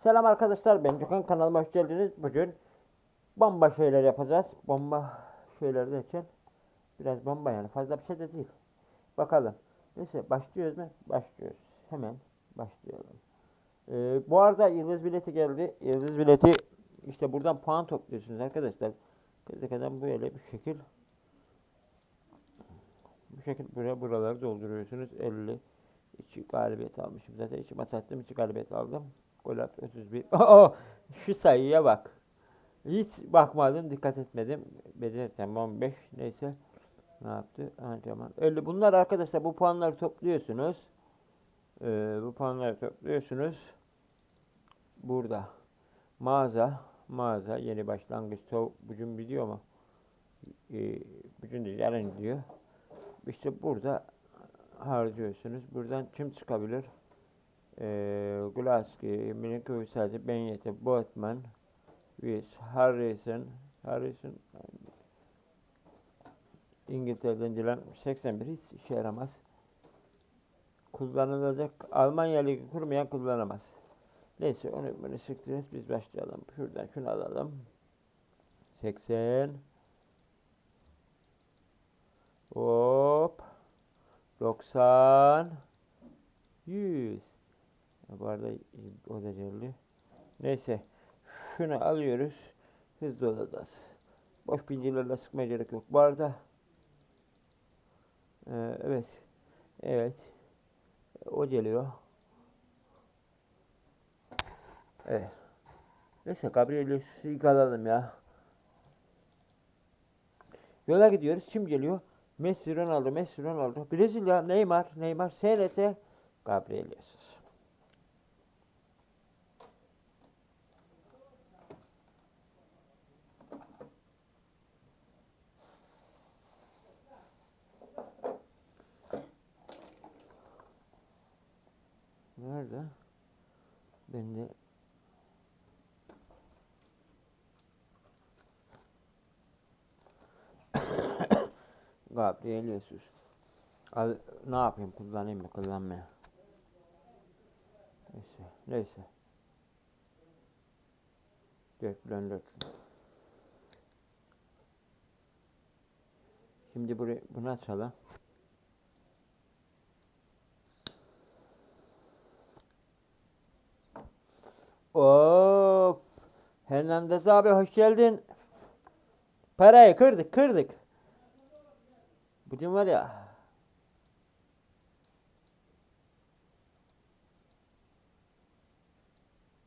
Selam arkadaşlar ben Gökhan kanalıma hoş geldiniz. Bugün bomba şeyler yapacağız. Bomba şeyler derken biraz bomba yani fazla bir şey de değil. Bakalım. Neyse başlıyoruz mu? Başlıyoruz. Hemen başlayalım. Ee, bu arada yıldız bileti geldi. Yıldız bileti işte buradan puan topluyorsunuz arkadaşlar. Gazeteden böyle bir şekil bu şekil buraya buraları dolduruyorsunuz. 50 2 galibiyet almışım zaten. İki maç attım. 2 galibiyet aldım. Gol at 31. Oo, şu sayıya bak. Hiç bakmadım, dikkat etmedim. Becersem 15 neyse. Ne yaptı? Antrenman. 50. Bunlar arkadaşlar bu puanları topluyorsunuz. Ee, bu puanları topluyorsunuz. Burada. Mağaza. Mağaza. Yeni başlangıç. To- Bugün biliyor mu? Ee, bugün de yarın diyor. İşte burada harcıyorsunuz. Buradan kim çıkabilir? Ee, Gulaski, Milinkovic, Benyete, Botman, Wies, Harrison, Harrison İngiltere'den gelen 81 hiç işe yaramaz. Kullanılacak Almanya Ligi kurmayan kullanamaz. Neyse onu bunu sıktınız biz başlayalım. Şuradan şunu alalım. 80 Hop 90 100 Bu arada o da geldi. Neyse şunu alıyoruz. Hızlı olacağız. Boş bilgilerle sıkmaya gerek yok. Bu arada ee, evet evet o geliyor. Evet. Neyse Gabriel'i ilk alalım ya. Yola gidiyoruz. Kim geliyor? Messi, Ronaldo, Messi, Ronaldo. Brezilya, Neymar, Neymar, SRT, Gabriel Jesus. Nerede? Ben de Gabriel Jesus. Al, ne yapayım kullanayım mı kullanmaya? Neyse. Neyse. 4 bölü 4. Şimdi burayı bunu açalım. Of. Hernandez abi hoş geldin. Parayı kırdık kırdık. Bugün var ya.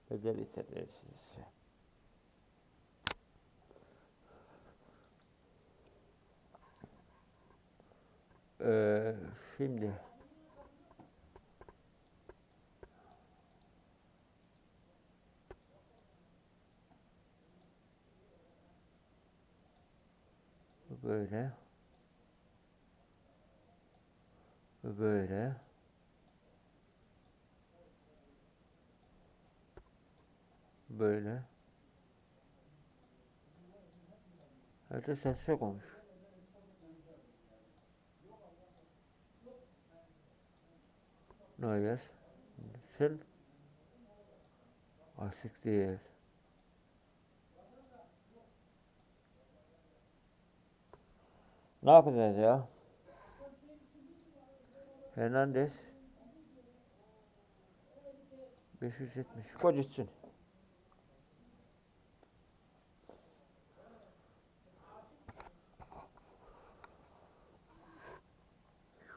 Özel hissederiz. Ee, şimdi böyle bu böyle böyle Herkes ses yok olmuş. Neuer. Sil. Asik değil. Ne yapacağız ya? Hernandez. 570. Koç için.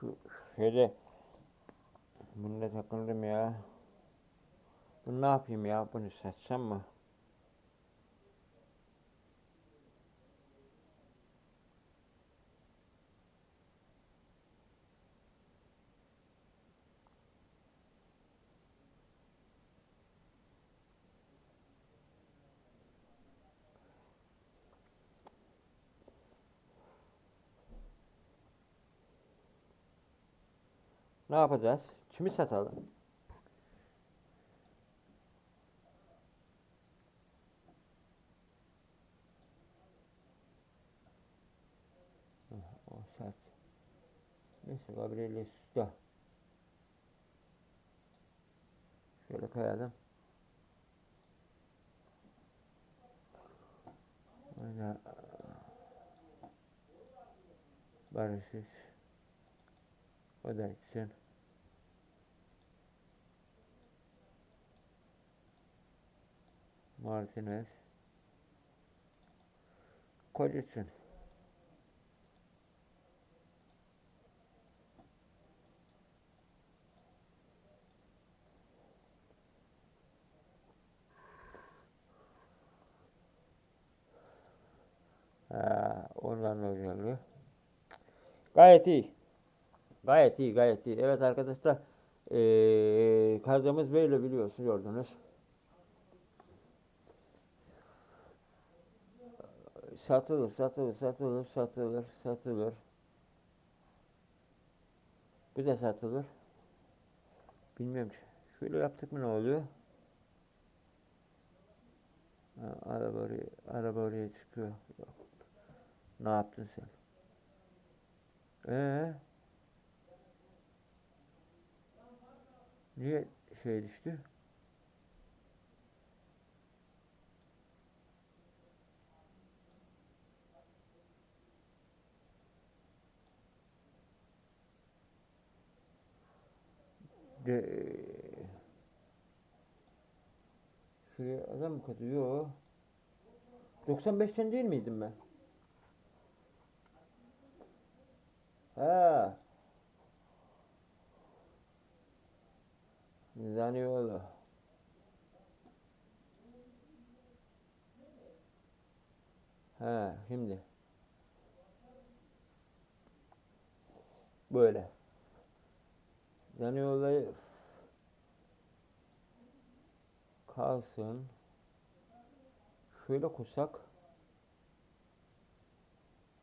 Şu şöyle bunu da takıldım ya. Bunu ne yapayım ya? Bunu satsam mı? Ne yapacağız? Kimi satalım? O sat. Neyse Gabriel'i usta. Şöyle koyalım. Oyna. Barışız. O da gitsin. Martinez. Kocasın. Ha, ondan özelliği. Gayet iyi. Gayet iyi, gayet iyi. Evet arkadaşlar, eee kazamız böyle biliyorsun gördünüz. Satılır, satılır, satılır, satılır, satılır. Bu da satılır. Bilmiyorum. Şöyle yaptık mı ne oluyor? Ha, araba oraya, araba oraya çıkıyor. Yok. Ne yaptın sen? Ee? Niye şey düştü? De, şuraya adam mı katıyor? Yo. 95'ten değil miydim ben? Ha. Zaniola. Ha, şimdi. Böyle. Zaniola'yı kalsın. Şöyle kursak.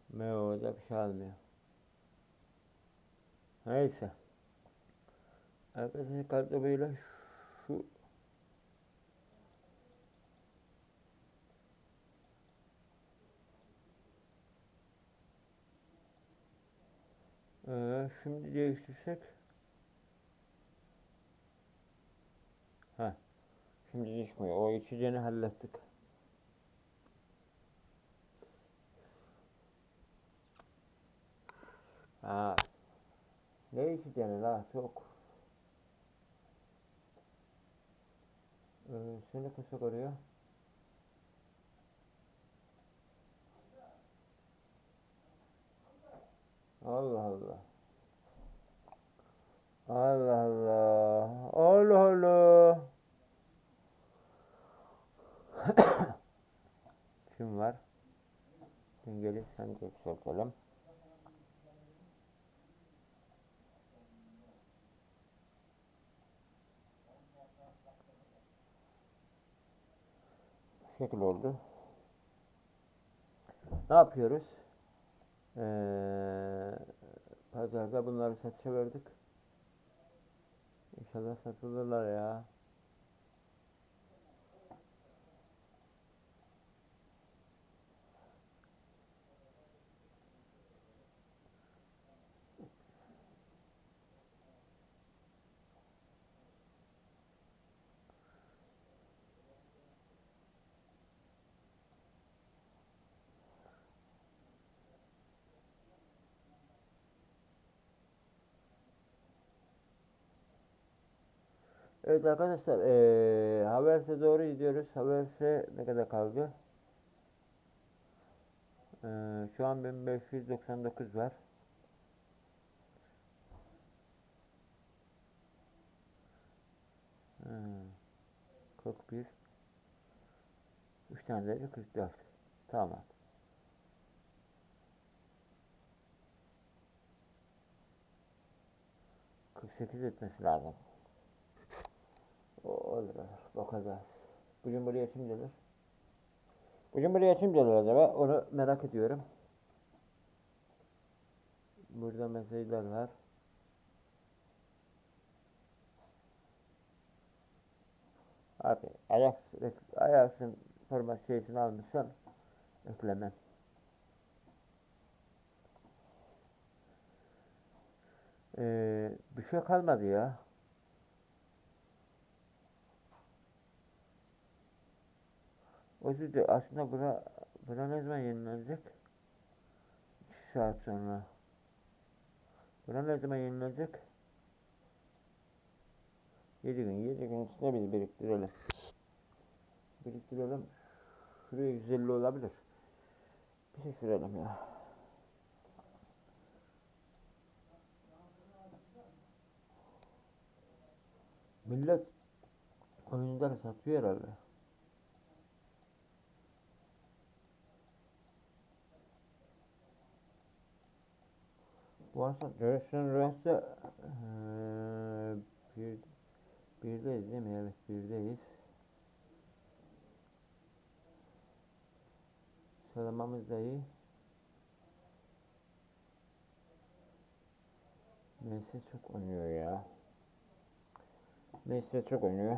Meo'da bir şey almıyor. Neyse. Arkadaşlar kartla böyle şu Ee, şimdi değiştirsek Ha. Şimdi düşmüyor. O içeceğini hallettik. Ha. Ne içeceğini la çok. Ee, seni kısa. Allah Allah. Allah Allah. Allah Allah. Kim var? Sen de yükseltelim. Bu şekil oldu. Ne yapıyoruz? Ee, pazarda bunları satışa verdik. İnşallah satılırlar ya. Evet arkadaşlar eee Havers'e doğru gidiyoruz. Havers'e ne kadar kaldı? Eee, şu an 1599 var. Hmm, 41 3 tane de 44 Tamam. Kırk sekiz etmesi lazım. Olur olur. Bakacağız. Bugün buraya kim gelir? Bugün buraya kim gelir acaba? Onu merak ediyorum. Burada mesajlar var. Abi Ajax, Ajax'ın forma şeysini almışsan eklemem. Ee, bir şey kalmadı ya. O yüzden aslında bura, bura ne zaman yenilenecek? 2 saat sonra. Buna ne zaman yenilecek? 7 gün. 7 gün içinde biz biriktirelim. Biriktirelim. Şuraya 150 olabilir. Biriktirelim ya. Millet oyunları satıyor herhalde. Bu arada Dövüşün Üniversite eee, bir, birdeyiz değil mi? Evet birdeyiz. Sıralamamız da iyi. Messi çok oynuyor ya. Messi çok oynuyor.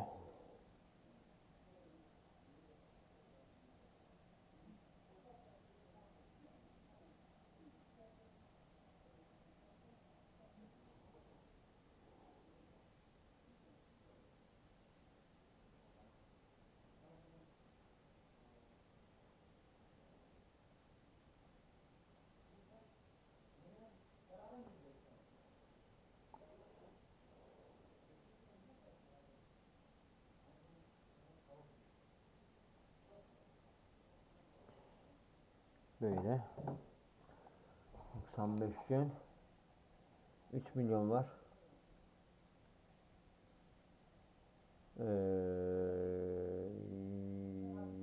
Böyle. 95 gün. 3 milyon var. Ee,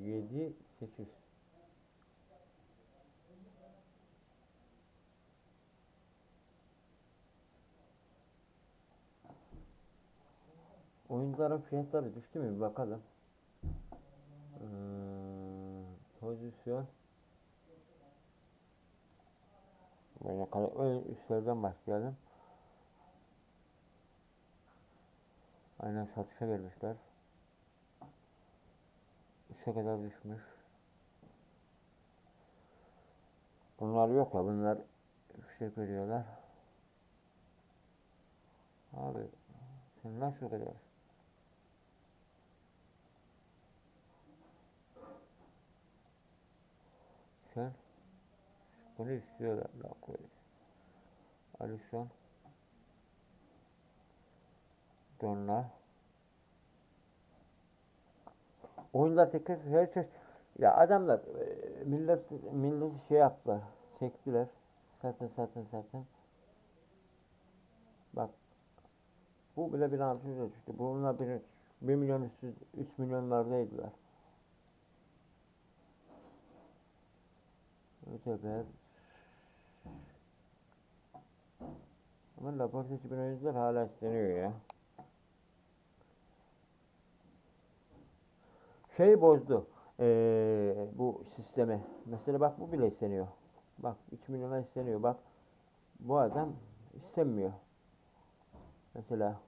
7 8 Oyuncuların fiyatları düştü mü bir bakalım. Ee, pozisyon Böyle kale üstlerden başlayalım. Aynen satışa vermişler. Üçe kadar düşmüş. Bunlar yok ya bunlar yüksek veriyorlar. Abi sen nasıl kadar? Sen bunu istiyorlar la koyayım. Alisson Donna. Oyunlar tekrar her şey ya adamlar e, millet millet şey yaptılar çektiler. Satın satın satın. Bak bu bile bir altı düştü. Bunlar bir 1 milyon üstü 3 milyonlardaydılar. Bu ama Laporte için oyuncular hala isteniyor ya. Şey bozdu ee, bu sistemi. Mesela bak bu bile isteniyor. Bak 3 milyona isteniyor. Bak bu adam istenmiyor. Mesela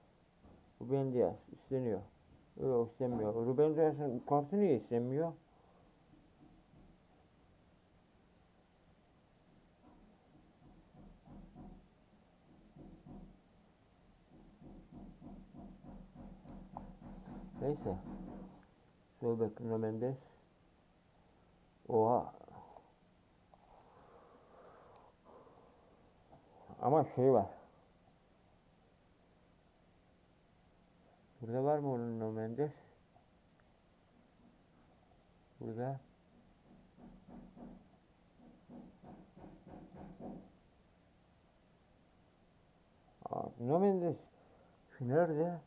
Ruben Diaz isteniyor. Yok istemiyor. Ruben Diaz'ın kartı niye istemiyor? Neyse. Sol bek Nuno Mendes. Oha. Ama şey var. Burada var mı onun Nuno Mendes? Burada. Nuno Mendes. Şu nerede?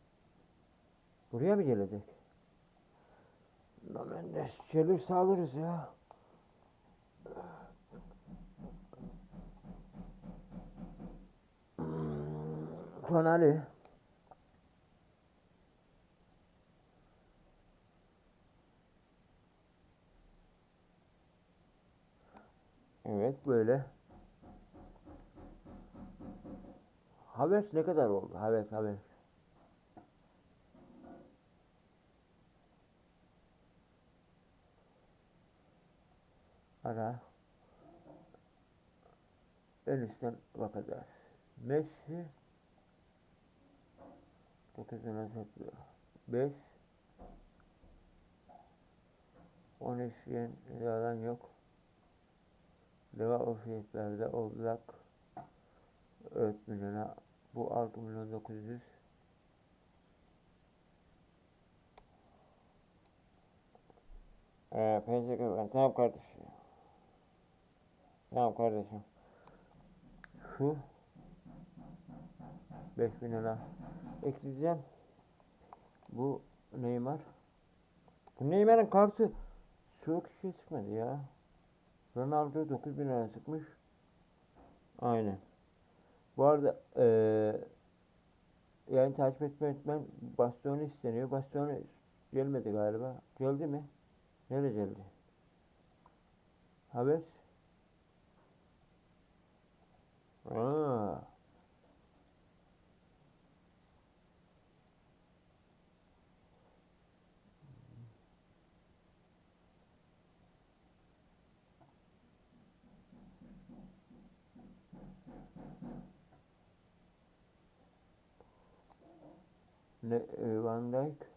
Buraya mı gelecek? Nuno Mendes gelirse alırız ya. Hmm, Tonali. Evet böyle. Haves ne kadar oldu? Haves Haves. Ara. En üstten bakacağız. Messi 9 lira satıyor. 5 13 yen yalan yok. Deva o fiyatlerde Oblak 4 milyona bu 6 milyon 900 ee, PSK ben tamam kardeşim tamam kardeşim şu 5000 lira ekleyeceğim bu Neymar Neymar'ın kartı çok kişi çıkmadı ya Ronaldo 9000 lira sıkmış aynen bu arada eee yani takip etme etmem bastonu isteniyor. Bastonu gelmedi galiba. Geldi mi? Nereye geldi? Haber? Ne, e, Van Dijk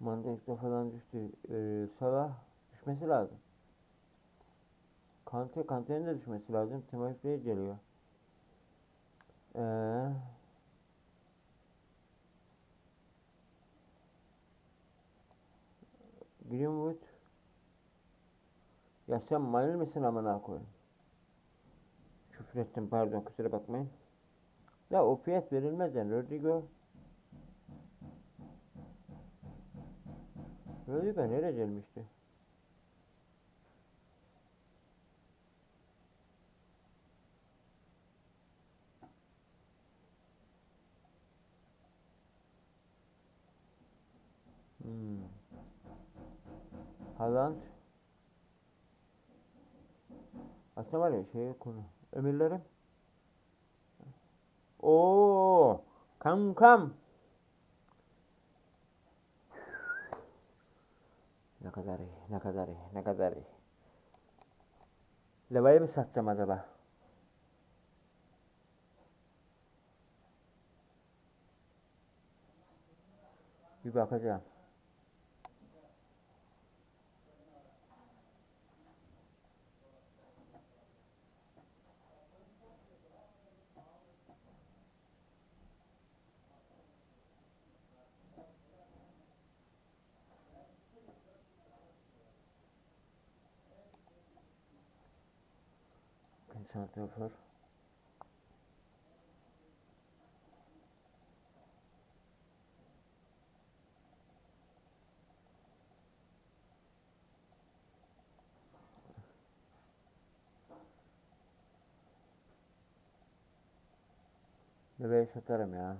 Van Dijk de falan düştü. E, Salah düşmesi lazım. Kante, Kante'nin de düşmesi lazım. Timothy Bey geliyor. Ee, Greenwood Ya sen manil misin amına koyayım? Küfür ettim pardon kusura bakmayın. Ya o fiyat verilmez yani Rodrigo. Rodrigo nereye gelmişti? Hmm. Haaland. Aslında var ya şey konu. Emirlerim. Oo, kankam. Ne kadar iyi, ne kadar iyi, ne kadar iyi. Levayı mı satacağım acaba? Bir bakacağım. Santrafor. Bebeği satarım ya.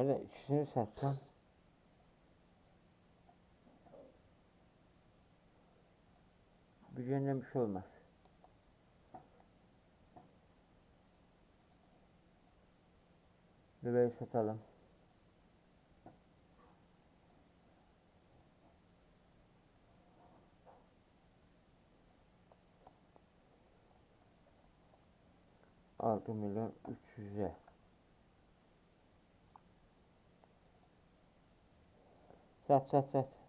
Hadi ikisini satsam. Bir bir şey olmaz. Bebeği satalım. Altı milyon üç yüze. Sat sat sat.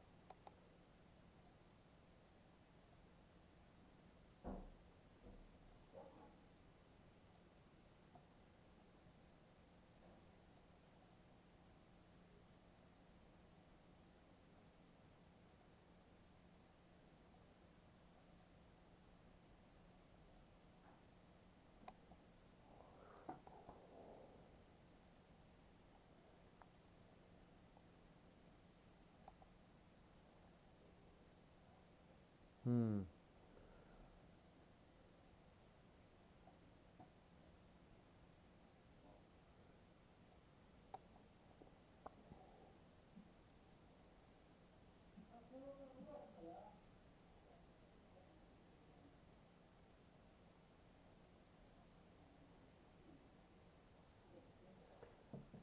Hmm.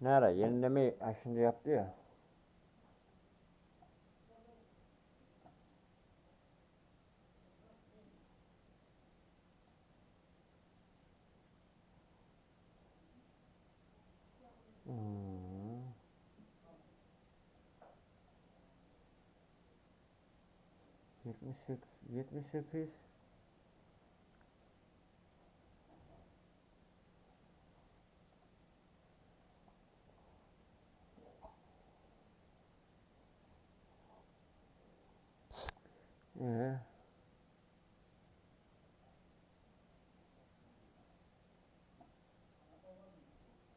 Ne ara yenileme şimdi yaptı ya. 78 78 Ee,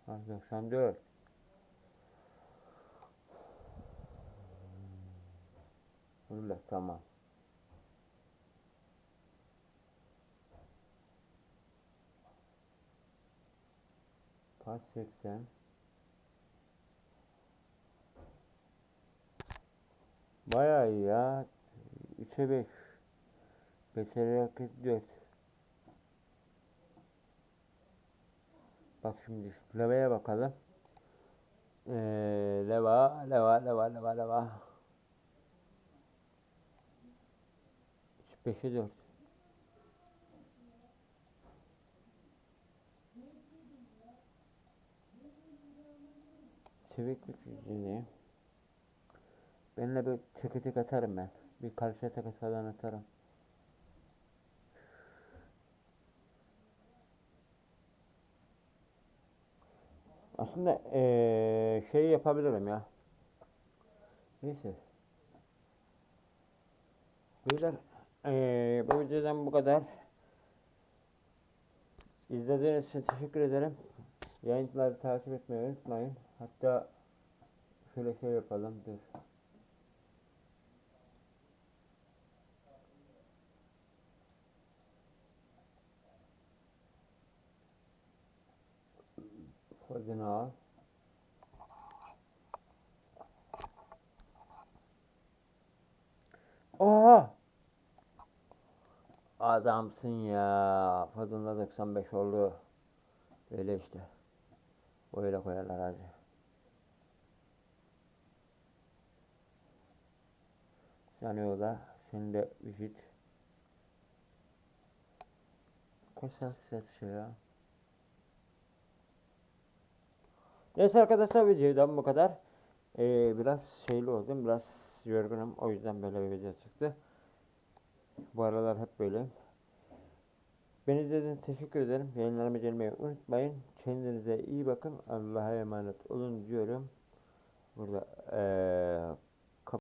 ha, 94 Öyle tamam. Kaç 80? Bayağı iyi ya. 3'e 5. 5'e herkes 4. Bak şimdi şu leveye bakalım. Ee, leva, leva, leva, leva, leva. 5'e 4. Çeviklik yüzünü. Benimle bir çeke çek atarım ben. Bir karşıya çeke falan atarım. Aslında eee, şey yapabilirim ya. Neyse. Beyler eee, bu videodan bu kadar. İzlediğiniz için teşekkür ederim. Yayınları takip etmeyi unutmayın. Hatta şöyle şey yapalım. Dur. Kodunu al. Oha! Adamsın ya. Fadında 95 oldu. Öyle işte. Öyle koyarlar hacı. Sanıyor da şimdi vücut. Kaç saat şey ya. Neyse arkadaşlar videodan bu kadar. Ee, biraz şeyli oldum. Biraz yorgunum. O yüzden böyle bir video çıktı. Bu aralar hep böyle. Beni izlediğiniz teşekkür ederim. Yayınlarımı gelmeyi unutmayın. Kendinize iyi bakın. Allah'a emanet olun diyorum. Burada eee